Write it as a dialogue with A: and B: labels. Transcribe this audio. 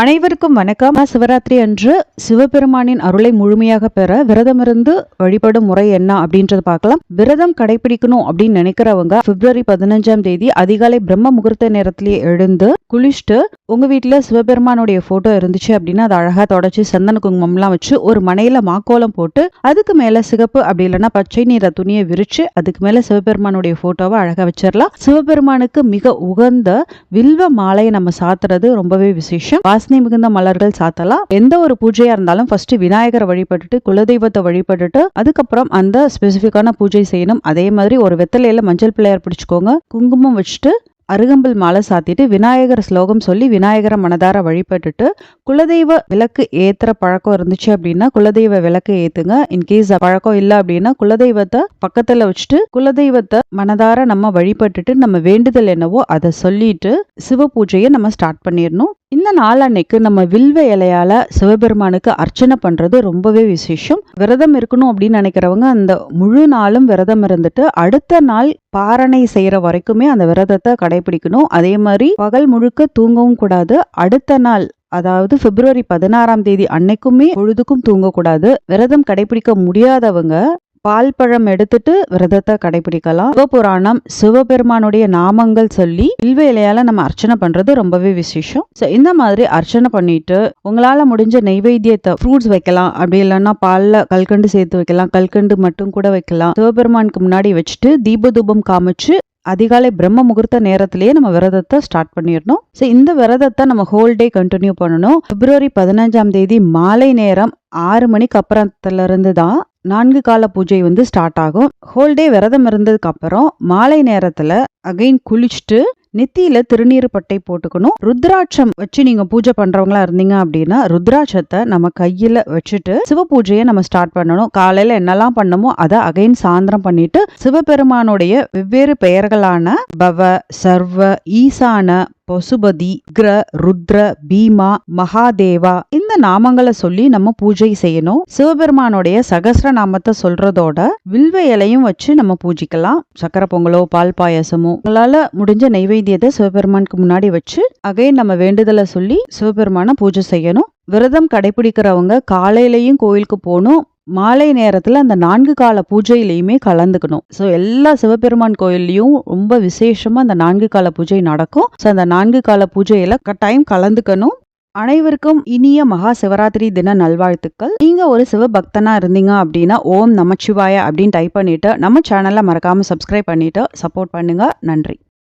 A: அனைவருக்கும் வணக்கம். சிவராத்திரி அன்று சிவபெருமானின் அருளை முழுமையாக பெற விரதமிருந்து வழிபடும் முறை என்ன அப்படின்றத பார்க்கலாம். விரதம் கடைபிடிக்கணும் அப்படின்னு நினைக்கிறவங்க பிப்ரவரி பதினஞ்சாம் தேதி அதிகாலை பிரம்ம முகூர்த்த நேரத்திலேயே எழுந்து குளிச்சுட்டு உங்கள் வீட்டில் சிவபெருமானுடைய ஃபோட்டோ இருந்துச்சு அப்படின்னா அதை அழகாக தொடச்சி சந்தன குங்குமம்லாம் வச்சு ஒரு மனையில் மாக்கோலம் போட்டு அதுக்கு மேலே சிகப்பு அப்படி இல்லைன்னா பச்சை நிற துணியை விரித்து அதுக்கு மேலே சிவபெருமானுடைய ஃபோட்டோவை அழகாக வச்சிடலாம் சிவபெருமானுக்கு மிக உகந்த வில்வ மாலையை நம்ம சாத்துறது ரொம்பவே விசேஷம். வாசனை மிகுந்த மலர்கள் சாத்தலாம். எந்த ஒரு பூஜையாக இருந்தாலும் ஃபர்ஸ்ட் விநாயகரை வழிபட்டுட்டு குலதெய்வத்தை வழிபட்டுட்டு அதுக்கப்புறம் அந்த ஸ்பெசிஃபிக்கான பூஜை செய்யணும். அதே மாதிரி ஒரு வெத்தலையில மஞ்சள் பிள்ளையார் பிடிச்சிக்கோங்க. குங்குமம் வச்சுட்டு அருகம்பில் மாலை சாத்திட்டு விநாயகர் ஸ்லோகம் சொல்லி விநாயகரை மனதார வழிபட்டுட்டு குலதெய்வ விளக்கு ஏத்துற பழக்கம் இருந்துச்சு அப்படின்னா குலதெய்வ விளக்கு ஏத்துங்க. இன்கேஸ் பழக்கம் இல்லை அப்படின்னா குலதெய்வத்தை பக்கத்துல வச்சுட்டு குலதெய்வத்தை மனதார நம்ம வழிபட்டுட்டு நம்ம வேண்டுதல் என்னவோ அதை சொல்லிட்டு சிவ பூஜையை நம்ம ஸ்டார்ட் பண்ணிடணும். இந்த நாள் அன்னைக்கு நம்ம வில்வ இலையால சிவபெருமானுக்கு அர்ச்சனை பண்றது ரொம்பவே விசேஷம். விரதம் இருக்கணும் அப்படின்னு நினைக்கிறவங்க அந்த முழு நாளும் விரதம் இருந்துட்டு அடுத்த நாள் பாரணை செய்யற வரைக்குமே அந்த விரதத்தை கடைபிடிக்கணும். அதே மாதிரி பகல் முழுக்க தூங்கவும் கூடாது. அடுத்த நாள் அதாவது பிப்ரவரி பதினாறாம் தேதி அன்னைக்குமே பொழுதுக்கும் தூங்கக்கூடாது. விரதம் கடைபிடிக்க முடியாதவங்க பால் பழம் எடுத்துட்டு விரதத்தை கடைபிடிக்கலாம். சிவபுராணம் சிவபெருமானுடைய நாமங்கள் சொல்லி இல்வ இலையால நம்ம அர்ச்சனை பண்றது ரொம்பவே விசேஷம். ஸோ இந்த மாதிரி அர்ச்சனை பண்ணிட்டு உங்களால முடிஞ்ச நெய்வேத்தியத்தை ஃப்ரூட்ஸ் வைக்கலாம். அப்படி இல்லைன்னா பால்ல கல்கண்டு சேர்த்து வைக்கலாம். கல்கண்டு மட்டும் கூட வைக்கலாம். சிவபெருமானுக்கு முன்னாடி வச்சுட்டு தீப தூபம் காமிச்சு அதிகாலை பிரம்ம முகூர்த்த நேரத்திலேயே நம்ம விரதத்தை ஸ்டார்ட் பண்ணிடணும். ஸோ இந்த விரதத்தை நம்ம ஹோல் டே கண்டினியூ பண்ணணும். பிப்ரவரி பதினஞ்சாம் தேதி மாலை நேரம் ஆறு மணிக்கு அப்புறத்துல இருந்து தான் நான்கு கால பூஜை வந்து ஸ்டார்ட் ஆகும். ஹோல் டே விரதம் இருந்ததுக்கு அப்புறம் மாலை நேரத்துல அகைன் குளிச்சுட்டு நெத்தியில திருநீர் பட்டை போட்டுக்கணும். ருத்ராட்சம் வச்சு நீங்க பூஜை பண்றவங்களா இருந்தீங்க அப்படின்னா ருத்ராட்சத்தை நம்ம கையில வச்சுட்டு சிவ பூஜையை நம்ம ஸ்டார்ட் பண்ணணும். காலையில என்னெல்லாம் பண்ணமோ அதை அகைன் சாயந்தரம் பண்ணிட்டு சிவபெருமானுடைய வெவ்வேறு பெயர்களான பவ சர்வ ஈசான பசுபதி கிர ருத்ர பீமா மகாதேவா இந்த நாமங்களை சொல்லி நம்ம பூஜை செய்யணும். சிவபெருமானுடைய சகசர நாமத்தை சொல்றதோட வில்வ இலையும் வச்சு நம்ம பூஜிக்கலாம். சக்கரை பொங்கலோ பால் பாயசமோ உங்களால முடிஞ்ச நைவேத்தியத்தை சிவபெருமானுக்கு முன்னாடி வச்சு அகைன் நம்ம வேண்டுதலை சொல்லி சிவபெருமான பூஜை செய்யணும். விரதம் கடைபிடிக்கிறவங்க காலையிலையும் கோயிலுக்கு போகணும். மாலை நேரத்தில் அந்த நான்கு கால பூஜையிலையுமே கலந்துக்கணும். ஸோ எல்லா சிவபெருமான் கோயில்லையும் ரொம்ப விசேஷமாக அந்த நான்கு கால பூஜை நடக்கும். ஸோ அந்த நான்கு கால பூஜையில் கட்டாயம் கலந்துக்கணும். அனைவருக்கும் இனிய மகா சிவராத்திரி தின நல்வாழ்த்துக்கள். நீங்க ஒரு சிவபக்தனா இருந்தீங்க அப்படின்னா ஓம் நமச்சிவாய அப்படின்னு டைப் பண்ணிட்டு நம்ம சேனலை மறக்காம சப்ஸ்கிரைப் பண்ணிட்டு சப்போர்ட் பண்ணுங்க. நன்றி.